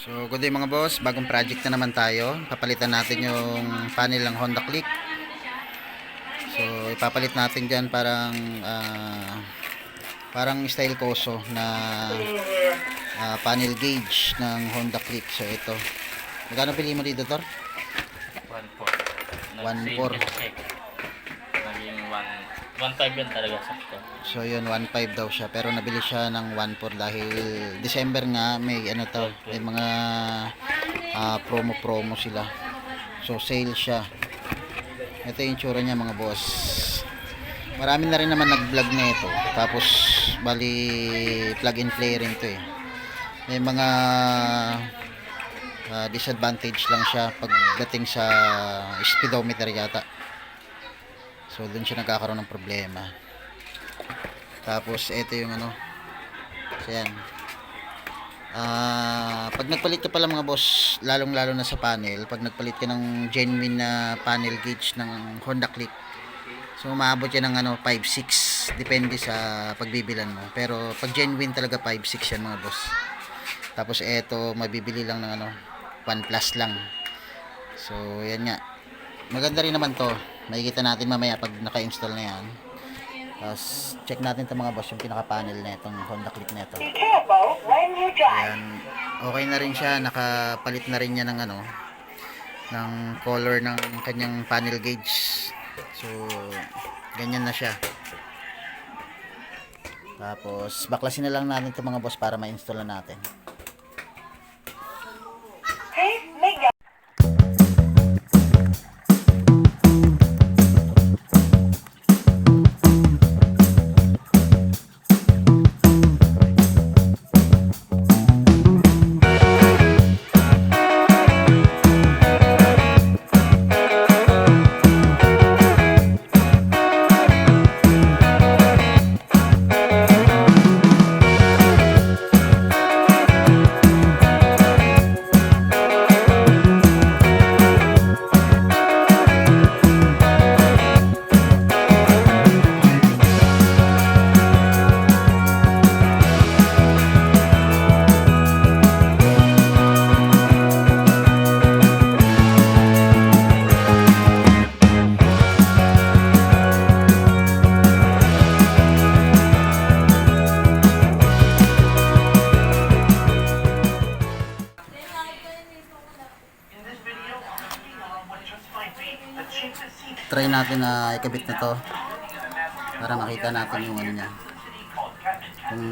So, good day mga boss. Bagong project na naman tayo. Papalitan natin yung panel ng Honda Click. So, ipapalit natin dyan parang ah, parang style Koso na ah, panel gauge ng Honda Click. So, ito. Magkano pili mo dito, Tor? 1.4. 1.4. Naging 1 1.5 yan talaga sakto. So, yun, 1.5 daw siya. Pero nabili siya ng 1.4 dahil December nga may ano to, may mga ah, promo-promo sila. So, sale siya. Ito yung tsura niya mga boss. Marami na rin naman nag-vlog na ito. Tapos, bali, plug and play rin to eh. May mga ah, disadvantage lang siya pagdating sa speedometer yata. So, dun siya nagkakaroon ng problema. Tapos, ito yung ano. So, yan. Ah, pag nagpalit ka pala mga boss, lalong-lalo na sa panel, pag nagpalit ka ng genuine na panel gauge ng Honda Click, so umaabot yan ng ano, 5.6, depende sa pagbibilan mo. Pero pag genuine talaga 5.6 yan mga boss. Tapos eto, mabibili lang ng ano, 1 plus lang. So, yan nga. Maganda rin naman to. Makikita natin mamaya pag naka-install na yan. Tapos, check natin ito mga boss, yung pinaka-panel na itong Honda Click na ito. Ayan, okay na rin siya, nakapalit na rin niya ng ano, ng color ng kanyang panel gauge. So, ganyan na siya. Tapos, baklasin na lang natin ito mga boss para ma-install na natin. Try natin na ikabit na to para makita natin yung ano niya. Kung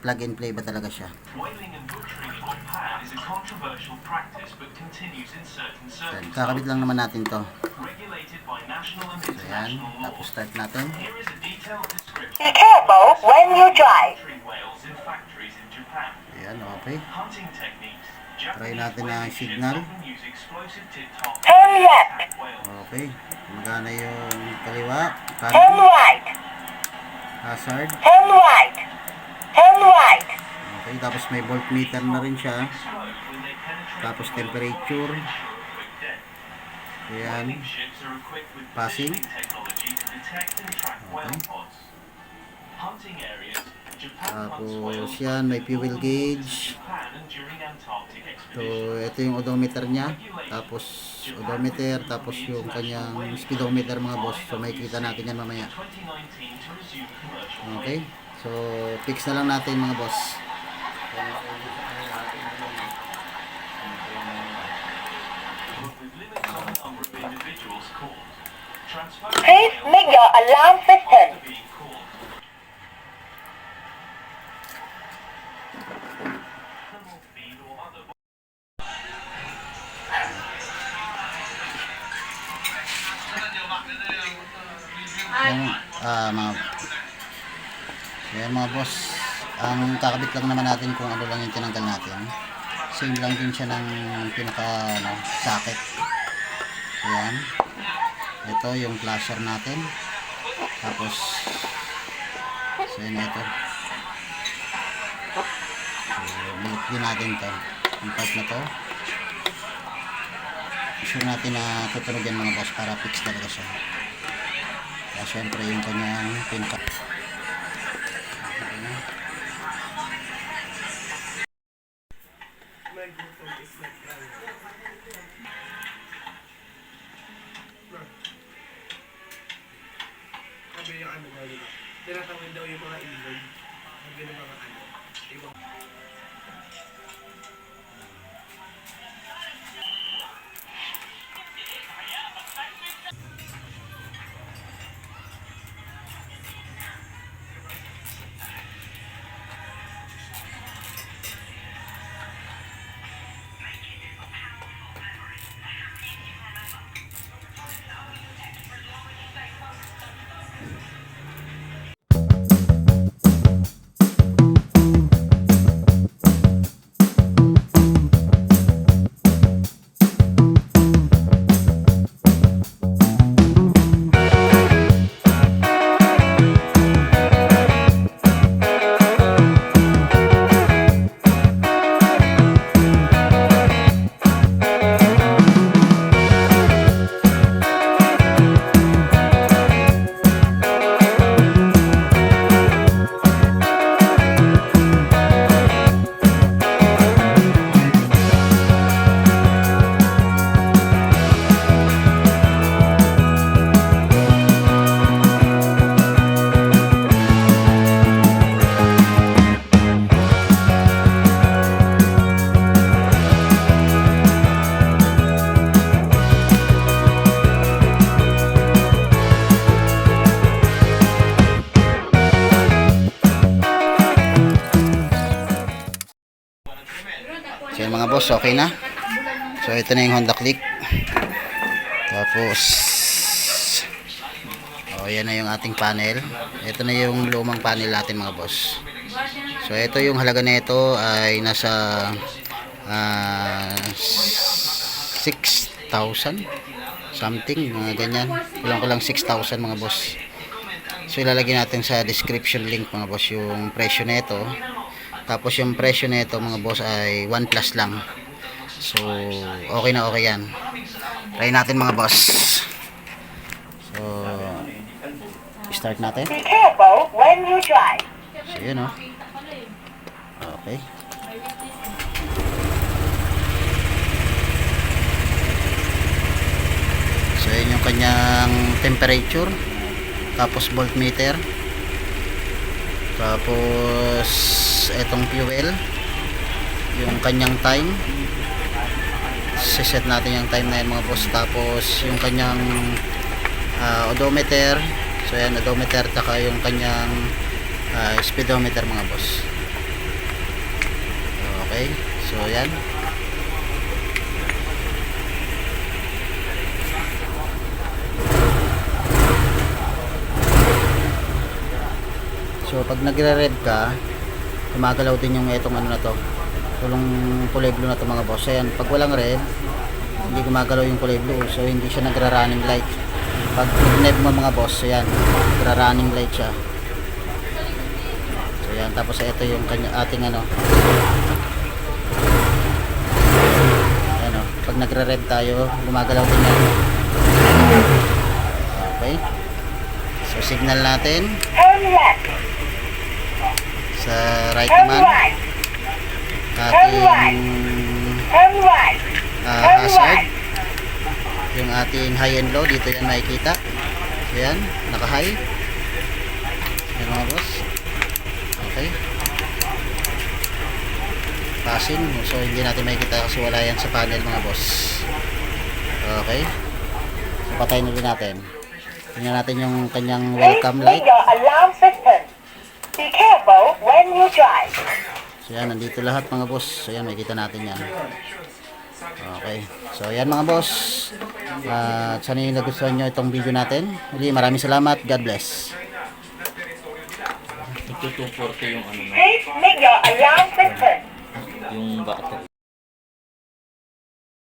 plug and play ba talaga siya. Ayan, kakabit lang naman natin to. Ayan, tapos start natin. Be careful when you drive. Ayan, okay. Try natin ships signal. Turn left. Okay. Magana yung kaliwa, Turn kanan, right. hazard. Turn right. Turn right. Okay, tapos may voltmeter na rin siya. Tapos temperature. Ayan. Passing. pods. Hunting areas. Tapos yan, may fuel gauge. So, ito yung odometer niya. Tapos, odometer. Tapos yung kanyang speedometer mga boss. So, makikita natin yan mamaya. 2019 to resume commercial Okay. So, fix na lang natin mga boss. Please make your alarm system. Boss. Ang kakabit lang naman natin kung ano lang yung tinanggal natin. Same lang din siya ng pinaka ano, socket. Ayan. Ito yung flasher natin. Tapos, so yun ito. So, din natin to. Yung part na to. Sure natin na tutunog yan mga boss para fix talaga siya. Kaya syempre yung kanyang pinaka Sabi yung ano daw, di ba? Tinatawid daw yung mga inward. Sabi ng mga ano. Ibang mga boss, okay na. So ito na yung Honda Click. Tapos Oh, yan na yung ating panel. Ito na yung lumang panel natin mga boss. So ito yung halaga nito ay nasa ah, 6,000 something, mga ganyan. Kulang kulang 6,000 mga boss. So ilalagay natin sa description link mga boss yung presyo nito. Tapos yung presyo nito mga boss ay 1 plus lang. So okay na okay yan. Try natin mga boss. So start natin. Be careful when you drive. So yun oh. Okay. So yun yung kanyang temperature. Tapos voltmeter. Tapos etong fuel. Yung kanyang time. Siset natin yung time na yun mga boss. Tapos yung kanyang ah, odometer. So yan odometer. Taka yung kanyang ah, speedometer mga boss. Okay. So yan. So pag nagre-red ka, gumagalaw din yung etong ano na to. Tulong kulay blue na to mga boss. Ayan, pag walang red, hindi gumagalaw yung kulay blue. So hindi siya nagra-running light. Pag nag mo mga boss, ayan, nagra-running light siya. So ayan, tapos ito yung kanya, ating ano. Ayan o, pag nagre-red tayo, gumagalaw din yan. Okay. So signal natin Turn left. Sa right right. ating right. ah, hazard yung ating high and low dito yan makikita so yan naka high yan mga boss okay pasin so hindi natin makikita kasi wala yan sa panel mga boss okay so patayin ulit natin tingnan natin yung kanyang welcome light. Be careful when you drive. So yan, nandito lahat mga boss. So yan, makikita natin yan. Okay. So yan mga boss. At sana yung nagustuhan nyo itong video natin. Muli, maraming salamat. God bless. Ito 240 yung ano na, Please make your alarm system. yung battery.